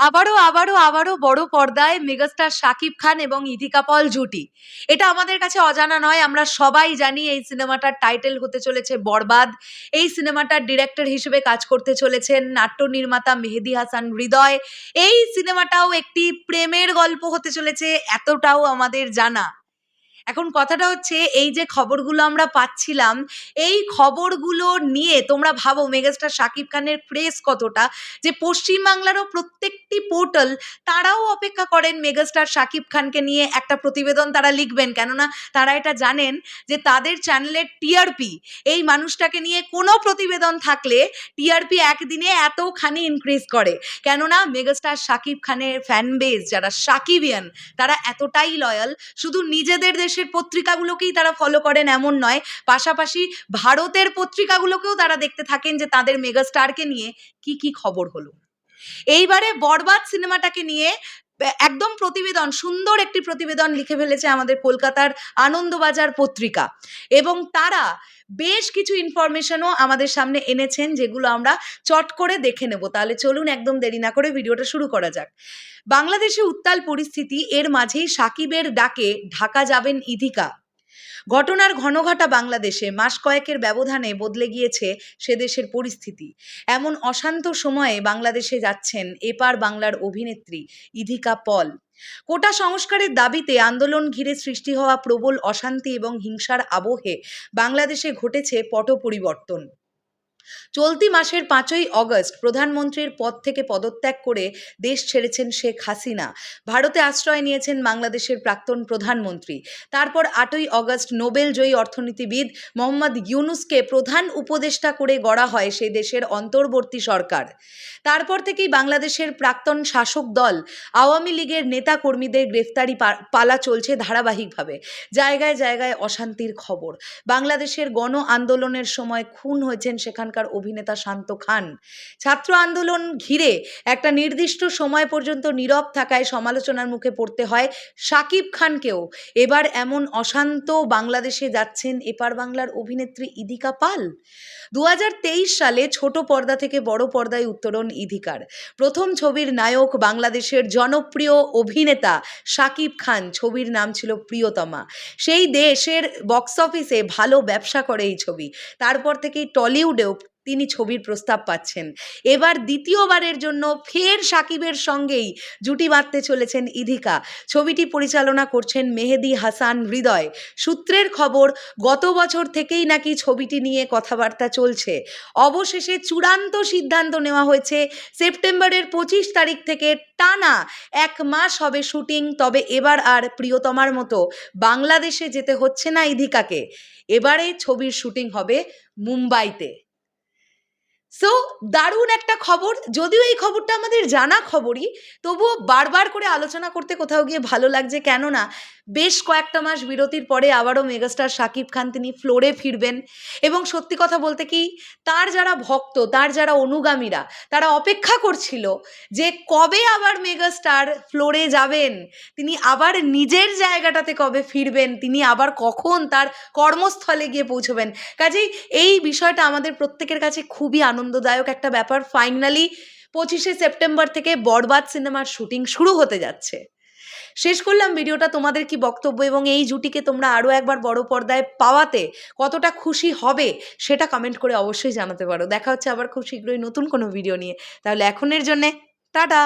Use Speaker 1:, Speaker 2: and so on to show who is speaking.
Speaker 1: আবারও আবারও আবারও বড় পর্দায় মেগাস্টার শাকিব খান এবং ইথিকা পল জুটি। এটা আমাদের কাছে অজানা নয়, আমরা সবাই জানি এই সিনেমাটার টাইটেল হতে চলেছে বরবাদ। এই সিনেমাটার ডিরেক্টর হিসেবে কাজ করতে চলেছেন নাট্য নির্মাতা মেহেদি হাসান হৃদয়। এই সিনেমাটাও একটি প্রেমের গল্প হতে চলেছে, এতটাও আমাদের জানা। এখন কথাটা হচ্ছে, এই যে খবরগুলো আমরা পাচ্ছিলাম, এই খবরগুলো নিয়ে তোমরা ভাবো মেগাস্টার শাকিব খানের প্রেস কতটা, যে পশ্চিমবাংলারও প্রত্যেকটি পোর্টাল তারাও অপেক্ষা করেন মেগাস্টার শাকিব খানকে নিয়ে একটা প্রতিবেদন তারা লিখবেন। কেননা তারা এটা জানেন যে তাদের চ্যানেলের টিআরপি, এই মানুষটাকে নিয়ে কোনো প্রতিবেদন থাকলে টিআরপি একদিনে এতখানি ইনক্রিজ করে। কেননা মেগাস্টার শাকিব খানের ফ্যান বেস যারা শাকিবিয়ান, তারা এতটাই লয়াল শুধু নিজেদের দেশের পত্রিকাগুলোকেই তারা ফলো করেন, এমন নয়। পাশাপাশি ভারতের পত্রিকাগুলোকেও তারা দেখতে থাকেন যে তাদের মেগাস্টারকে নিয়ে কি কি খবর হলো। এইবারে বরবাদ সিনেমাটাকে নিয়ে একদম প্রতিবেদন, সুন্দর একটি প্রতিবেদন লিখে ফেলেছে আমাদের কলকাতার আনন্দবাজার পত্রিকা। এবং তারা বেশ কিছু ইনফরমেশনও আমাদের সামনে এনেছেন, যেগুলো আমরা চট করে দেখে নেব। তাহলে চলুন একদম দেরি না করে ভিডিওটা শুরু করা যাক। বাংলাদেশে উত্তাল পরিস্থিতি, এর মাঝেই সাকিবের ডাকে ঢাকা যাবেন ইধিকা। ঘটনার ঘনঘটা বাংলাদেশে, মাস কয়েকের ব্যবধানে বদলে গিয়েছে সে দেশের পরিস্থিতি। এমন অশান্ত সময়ে বাংলাদেশে যাচ্ছেন এপার বাংলার অভিনেত্রী ইধিকা পল। কোটা সংস্কারের দাবিতে আন্দোলন ঘিরে সৃষ্টি হওয়া প্রবল অশান্তি এবং হিংসার আবহে বাংলাদেশে ঘটেছে পট পরিবর্তন চলতি মাসের পাঁচই অগস্ট প্রধানমন্ত্রীর পদ থেকে পদত্যাগ করে দেশ ছেড়েছেন শেখ হাসিনা। ভারতে আশ্রয় নিয়েছেন বাংলাদেশের প্রাক্তন প্রধানমন্ত্রী। তারপর আটই অগস্ট নোবেল জয়ী অর্থনীতিবিদ মোহাম্মদ ইউনুসকে প্রধান উপদেষ্টা করে গড়া হয় সেই দেশের অন্তর্বর্তী সরকার। তারপর থেকেই বাংলাদেশের প্রাক্তন শাসক দল আওয়ামী লীগের নেতা কর্মীদের গ্রেফতারি পালা চলছে ধারাবাহিকভাবে। জায়গায় জায়গায় অশান্তির খবর। বাংলাদেশের গণ আন্দোলনের সময় খুন হয়েছেন সেখানকার অভিনেতা শান্ত খান। ছাত্র আন্দোলন ঘিরে একটা নির্দিষ্ট সময় পর্যন্ত নীরব থাকায় সমালোচনার মুখে পড়তে হয় শাকিব খানকেও। এবার এমন অশান্ত বাংলাদেশে যাচ্ছেন এপার বাংলার অভিনেত্রী ইদিকা পাল। দু সালে ছোট পর্দা থেকে বড় পর্দায় উত্তরণ ইধিকার প্রথম ছবির নায়ক বাংলাদেশের জনপ্রিয় অভিনেতা শাকিব খান, ছবির নাম ছিল প্রিয়তমা। সেই দেশের বক্স অফিসে ভালো ব্যবসা করে এই ছবি। তারপর থেকেই টলিউডেও তিনি ছবির প্রস্তাব পাচ্ছেন। এবার দ্বিতীয়বারের জন্য ফের সাকিবের সঙ্গেই জুটি বাঁধতে চলেছেন ইধিকা। ছবিটি পরিচালনা করছেন মেহেদি হাসান হৃদয়। সূত্রের খবর, গত বছর থেকেই নাকি ছবিটি নিয়ে কথাবার্তা চলছে। অবশেষে চূড়ান্ত সিদ্ধান্ত নেওয়া হয়েছে, সেপ্টেম্বরের পঁচিশ তারিখ থেকে টানা এক মাস হবে শুটিং, তবে এবার আর প্রিয়তমার মতো বাংলাদেশে যেতে হচ্ছে না ইধিকাকে। এবারে ছবির শুটিং হবে মুম্বাইতে। সো দারুণ একটা খবর। যদিও এই খবরটা আমাদের জানা খবরই, তবুও বারবার করে আলোচনা করতে কোথাও গিয়ে ভালো লাগছে কেননা, বেশ কয়েকটা মাস বিরতির পরে আবারও মেগাস্টার শাকিব খান তিনি ফ্লোরে ফিরবেন এবং সত্যি কথা বলতে কি, তার যারা ভক্ত, তার যারা অনুগামীরা, তারা অপেক্ষা করছিল যে কবে আবার মেগাস্টার ফ্লোরে যাবেন, তিনি আবার নিজের জায়গাটাতে কবে ফিরবেন, তিনি আবার কখন তার কর্মস্থলে গিয়ে পৌঁছবেন। কাজেই এই বিষয়টা আমাদের প্রত্যেকের কাছে খুবই আনন্দদায়ক একটা ব্যাপার। ফাইনালি পঁচিশে সেপ্টেম্বর থেকে বরবাদ সিনেমার শুটিং শুরু হতে যাচ্ছে। শেষ করলাম ভিডিওটা। তোমাদের কি বক্তব্য? এবং এই জুটিকে তোমরা আরও একবার বড় পর্দায় পাওয়াতে কতটা খুশি হবে সেটা কমেন্ট করে অবশ্যই জানাতে পারো। দেখা হচ্ছে আবার খুব শীঘ্রই নতুন কোনো ভিডিও নিয়ে। তাহলে এখনের জন্যে টাটা!